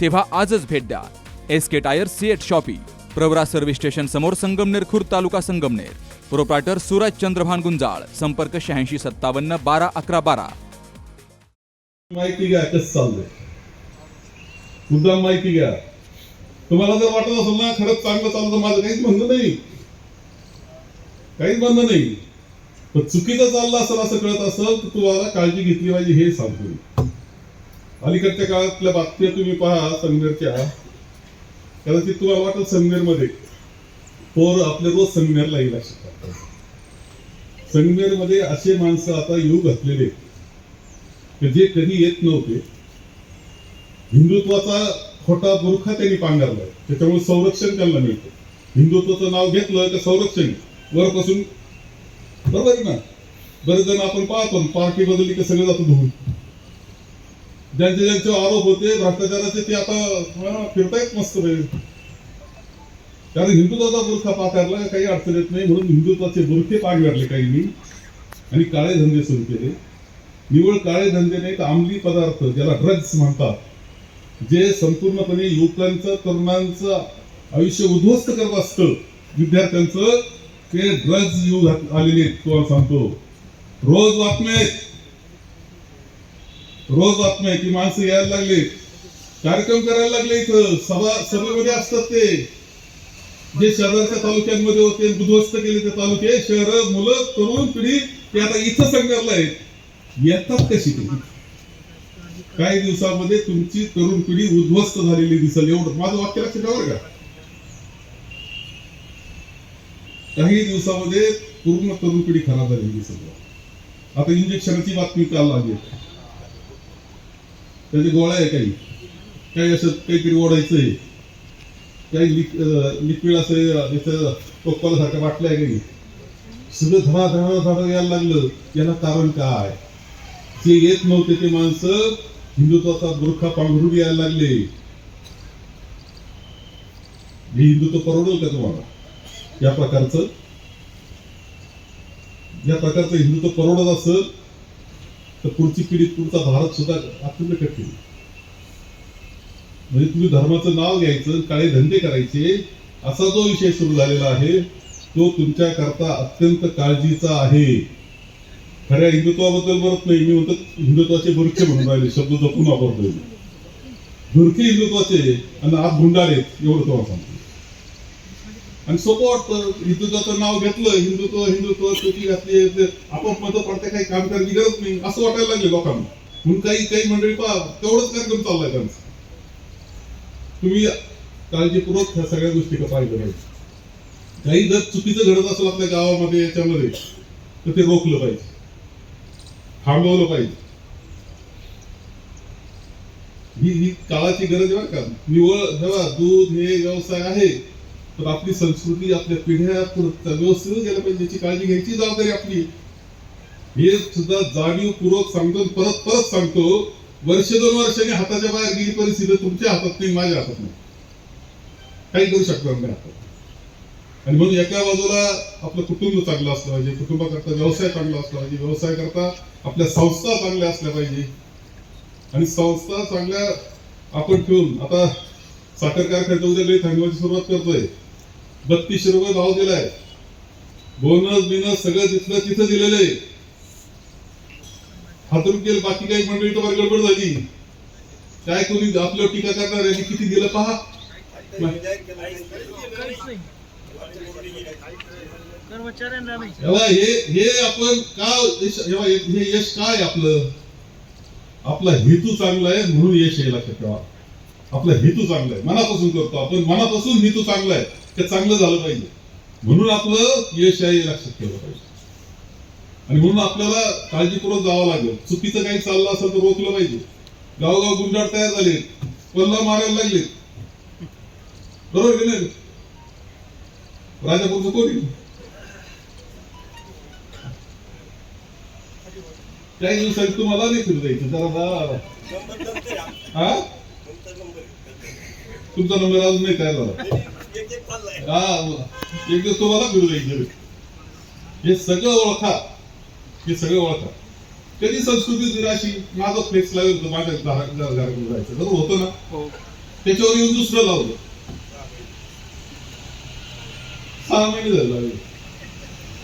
तेव्हा आजच भेट द्या. S K tyre CEAT shoppe Pravara service station समोर संगमनेर खुर्द तालुका संगमनेर. प्रोप्रायटर सूरज चंद्रभान गुंजाळ संपर्क शहाऐंशी सत्तावन्न बारा अकरा बारा. माहिती घ्या कसं चाललंय? मुद्दाम माहिती घ्या. तुम्हाला जर वाटत असेल ना खरंच चांगलं चाललं तर माझं काहीच म्हणणं नाही. काहीच म्हणणं नाही. पण चुकीचं चाललं असेल असं कळत असेल तर तुम्हाला काळजी घेतली पाहिजे हे सांगतो अलीकडच्या काळातल्या बातम्या तुम्ही पहा संगमेरच्या कदाचित तुम्हाला वाटत संगमेरमध्ये पोर आपले रोज संगमेरला येईल लक्षात संगमेरमध्ये असे माणसं आता येऊ घातलेले की जे कधी येत नव्हते हिंदुत्वाचा खोटा बुरखा त्यांनी पांघरलाय त्याच्यामुळे संरक्षण त्यांना मिळतं. हिंदुत्वाचं नाव घेतलं तर संरक्षण? वरपासून बरोबर ना? बरेच जण आपण पाहतो पार्टी बदलली की सगळे जातो धुवून. ज्यांचे ज्यांचे आरोप होते भ्रष्टाचाराचे ते आता फिरतायत मस्त पाहिजे कारण हिंदुत्वाचा बुरखा पाकारला काही अडचण येत नाही. म्हणून हिंदुत्वाचे बुरखे पांघरले काहींनी. आणि काळे धंदे सुरू केले. निवळ काळे धंदे नाही तर अंमली पदार्थ ज्याला ड्रग्स म्हणतात जे संपूर्णपणे युवकांचं तरुणांचं आयुष्य उद्ध्वस्त करत असतं. विद्यार्थ्यांचं ते ड्रग्ज येऊ आलेले आहेत तुम्हाला सांगतो. रोज बातम्या आहेत. रोज बातम्या आहेत की माणसं यायला लागले. कार्यक्रम करायला लागले इथं. सभा सभेमध्ये असतात ते. जे शहराच्या तालुक्यांमध्ये होते उद्ध्वस्त केले ते तालुके शहर मुलं तरुण पिढी ते आता इथं संघर्ला आहेत. येतात कशी ते? काही दिवसामध्ये तुमची तरुण पिढी उद्ध्वस्त झालेली दिसेल. एवढं माझं वाक्य लक्षात ठेवा बरं का. काही दिवसामध्ये पूर्ण तरुण पिढी खराब झालेली दिसेल. आता इंजेक्शनची बातमी काल आली कधी गोळ्या आहे काही? काही असं काहीतरी ओढायचंय काही लिक- लिक्विड असं याचं सारख्या वाटलं आहे काही सगळं धडा धडा धडा यायला लागलं. याला कारण काय? जे येत नव्हते ते माणसं हिंदुत्वाचा बुरखा पांघरून यायला लागले. हे हिंदुत्व परवडेल का तुम्हाला? या प्रकारचं? या प्रकारचं हिंदुत्व परवडत असत तर पुढची पिढी पुढचा भारत सुद्धा अत्यंत कठीण म्हणजे तुम्ही धर्माचं नाव घ्यायचं काळे धंदे करायचे असा जो विषय सुरू झालेला आहे तो तुमच्या करता अत्यंत काळजीचा आहे. खऱ्या हिंदुत्वाबद्दल म्हणत नाही मी म्हणतो हिंदुत्वाचे बुरखे म्हणून राहिले शब्द जपून वापरतोय मी. बुरखे हिंदुत्वाचे आणि आत आहेत एवढं तुम्हाला सांगतो. आणि सोपं वाटतं हिंदुत्वाचं नाव घेतलं हिंदुत्व हिंदुत्व टोपी घातली आपण आपोआप मत पडते काही काम करायची गरज नाही. असं वाटायला लागले लोकांना. म्हणून काही काही मंडळी पहा तेवढंच कार्यक्रम चाललाय त्यांचा. तुम्ही काळजीपूर्वक ह्या सगळ्या गोष्टी का पाहिजे पाहिजे काही जर चुकीचं घडत असेल आपल्या गावामध्ये याच्यामध्ये तर ते रोखलं पाहिजे. थांबवलं पाहिजे. ही ही काळाची गरज आहे का. निवळ जेव्हा दूध हे व्यवसाय आहे. तर आपली संस्कृती आपल्या पिढ्या व्यवस्थित गेल्या पाहिजे याची काळजी घ्यायची जबाबदारी आपली. हे सुद्धा जाणीवपूर्वक सांगतो परत परत सांगतो वर्ष दोन वर्षाने हाताच्या बाहेर गेली परिस्थिती तुमच्या हातात नाही माझ्या हातात नाही. काही करू शकणार नाही हातात आणि म्हणून एका बाजूला आपलं कुटुंब चांगलं असलं पाहिजे कुटुंबाकरता व्यवसाय चांगला असला पाहिजे व्यवसाय करता आपल्या संस्था चांगल्या असल्या पाहिजे. आणि संस्था चांगल्या आपण ठेवून आता साखर कारखान्याच्या उद्या गळी थांबवायची सुरुवात करतोय. बत्तीसशे रुपये भाव दिलाय. बोनस बिनस सगळं तिथलं तिथं दिलेलं आहे. हातून केलं बाकी काही मंडळी तर गडबड झाली. काय कोणी आपल्यावर टीका करणार यांनी किती दिलं पहा. हे हे आपण का हे यश काय आपलं? आपला हेतू चांगला आहे म्हणून यश लक्षात ठेवा आपला हेतू चांगला आहे. मनापासून करतो आपण. मनापासून हेतू चांगला आहे. ते चांगलं झालं पाहिजे. म्हणून आपलं यश आहे लक्षात ठेवलं पाहिजे. आणि म्हणून आपल्याला काळजीपूर्वक जावं लागेल. चुकीचं काही चाललं असेल तर रोखलं पाहिजे. गावगाव गुंडाळ तयार झाले पल्ला मारायला लागले बरोबर की नाही? राजापूरचं कोणी काही दिवसांनी तुम्हाला नाही फिरू द्यायचं. जरा जा. हा? तुमचा नंबर अजून नाही तयार झाला? हा एक दिवस तुम्हाला फिरू द्यायचं हे सगळं ओळखा. हे सगळं ओळखा. कधी संस्कृती दिनाशी माझं फ्लेक्स लावलं होतं माझ्या घरा- घरा- घराकडे जायचं. बरोबर होतं ना? त्याच्यावर येऊन दुसरं लावलं. सहा महिने झाले लावले.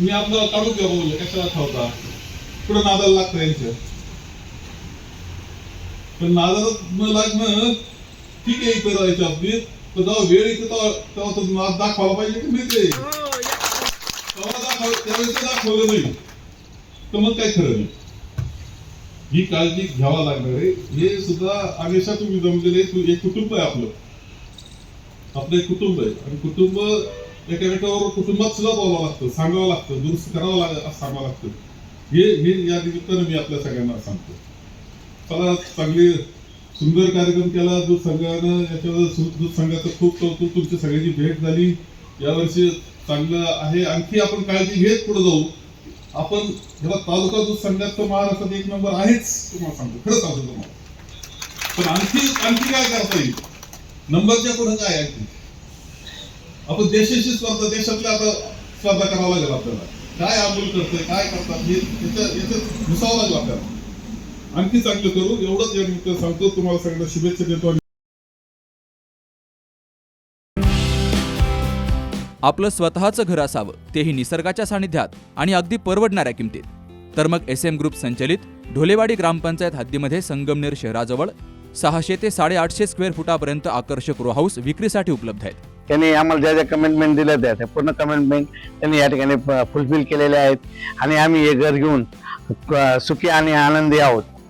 मी आपलं काढून घ्या बोलले कशाला खावता? पुढे नादाला लागतं यांच्या. पण नादाला न लागणं ठीक आहे इथं राहायच्या बाबतीत पण जेव्हा वेळ येते तेव्हा तो नाद दाखवायला पाहिजे की नाही ते तेव्हा दाखव त्यावेळेस ते दाखवलं नाही तर मग काय खरं नाही ही काळजी घ्यावा लागणार आहे हे सुद्धा आमिषा तुम्ही जमलेले तू एक कुटुंब आहे आपलं आपलं एक कुटुंब आहे आणि कुटुंब एकामेकावर कुटुंबात सुद्धा बोलावं लागतं सांगावं लागतं दुरुस्त करावं लाग सांगावं लागतं हे हे या निमित्तानं मी आपल्या सगळ्यांना सांगतो चला चांगली सुंदर कार्यक्रम केला. दूध संघानं याच्यावर दूध संघाचं खूप कौतुक. तुमची सगळ्यांची भेट झाली. यावर्षी चांगलं आहे. आणखी आपण काळजी घेत पुढे जाऊ. आपण ह्याला तालुका दूध संघात तर महाराष्ट्रात एक नंबर आहेच. तुम्हाला सांगतो खरं सांगतो तुम्हाला. पण आणखी आणखी काय करता येईल? नंबरच्या पुढे काय आहे आणखी? आपण देशाशी स्पर्धा देशातल्या आता स्पर्धा करावं लागेल आपल्याला. काय अमूल करतोय काय करतात हे याच्यात घुसावं लागेल आपल्याला. आणखी चांगलं करू एवढंच या निमित्त सांगतो. तुम्हाला सगळ्यांना शुभेच्छा देतो आणि आपलं स्वतःचं घर असावं तेही निसर्गाच्या सानिध्यात आणि अगदी परवडणाऱ्या किमतीत. तर मग एस एम ग्रुप संचलित ढोलेवाडी ग्रामपंचायत हद्दीमध्ये संगमनेर शहराजवळ सहाशे ते साडेआठशे स्क्वेअर फुटापर्यंत आकर्षक रो हाऊस विक्रीसाठी उपलब्ध आहेत. त्यांनी आम्हाला ज्या ज्या कमेंटमेंट दिल्या त्या त्या पूर्ण कमेंटमेंट त्यांनी या ठिकाणी फुलफिल केलेल्या आहेत. आणि आम्ही हे घर घेऊन सुखी आणि आनंदी आहोत.